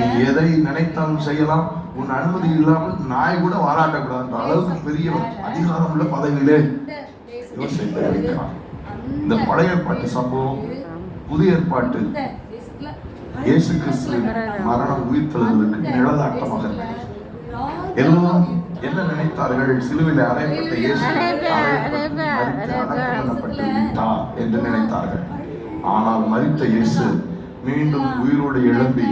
நீ எதை நினைத்தாலும் செய்யலாம். உன் அனுமதி இல்லாமல் நாய் கூட வாராட்டக்கூடாதுன்ற அளவுக்கு பெரிய அதிகாரம் உள்ள பதவியிலே யோசிப்பை வைக்கிறான் இந்த பழைய ஏற்பாட்டு சம்பவம் புதிய ஏற்பாட்டு இயேசு கிறிஸ்துவின் மரணம் உயிர்த்தெழுதலுக்கு நிழலாட்டமாக எல்லோரும் என்ன நினைத்தார்கள்? சிலுவையில் அறையப்பட்ட இயேசு என்று நினைத்தார்கள். ஆனால் மரித்த இயேசு மீண்டும் உயிரோடு எழும்பி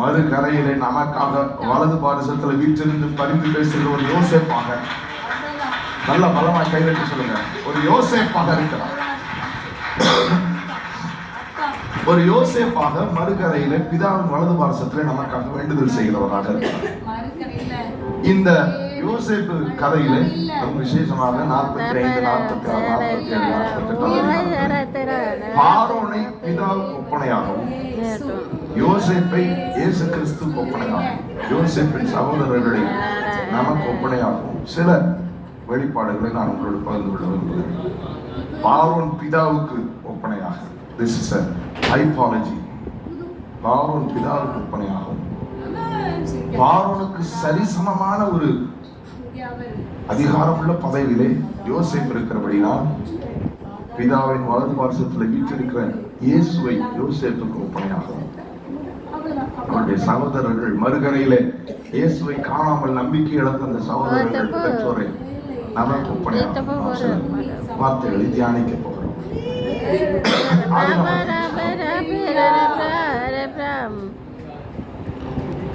மறுகரையிலே நமக்காக வலது பாரசத்தில் வீற்றிருந்து பரிந்து பேசுகிற ஒரு யோசேப்பாக. நல்ல பலமாய் கைதட்டி சொல்லுங்க. ஒரு யோசேப்பாக இருக்கிறார் ஒரு யோசேப்பாக மறுகரையிலே பிதாவின் வலது பாரசத்திலே நமக்காக வேண்டுதல் செய்கிறவராக இருக்கிறார் இந்த யோசேப்பு கதையிலே விசேஷமாக நாற்பத்தி ஐந்து நாற்பத்தி ஆறு நாற்பத்தி ஏழு நாற்பத்தி எட்டு பிதாவுக்கு ஒப்பனையாகவும் யோசேப்பை இயேசு கிறிஸ்து ஒப்பனையாகவும் யோசேப்பின் சகோதரர்களை நமக்கு ஒப்பனையாகவும் சில வெளிப்பாடுகளை நான் உங்களோடு பகிர்ந்து கொள்ள விரும்புகிறேன் பாரோன் பிதாவுக்கு ஒப்பனையாக திஸ் இஸ் ஹைபாலஜி பாரோன் பிதாவுக்கு ஒப்பனையாகும் பார்வோனுக்கு சரிசமமான ஒரு அதிகாரமுள்ள பதவியிலே யோசேப் இருக்கிறபடினால் பிதாவின் வலது பார்சத்தில் வீற்றிருக்கிற இயேசுவை யோசேப்புக்கு ஒப்பனையாகும். அவருடைய சகோதரர்கள் மறுகரையிலே இயேசுவை காணாமல் நம்பிக்கை இழந்த அந்த சகோதரர்கள் பெற்றோரை நமக்கு ஒப்பனையாகும். வார்த்தைகளை தியானிக்க போகிறோம்.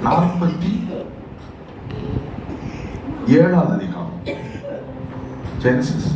நாற்பத்தி ஏழாவது அதிகாரம். ஜெனசிஸ்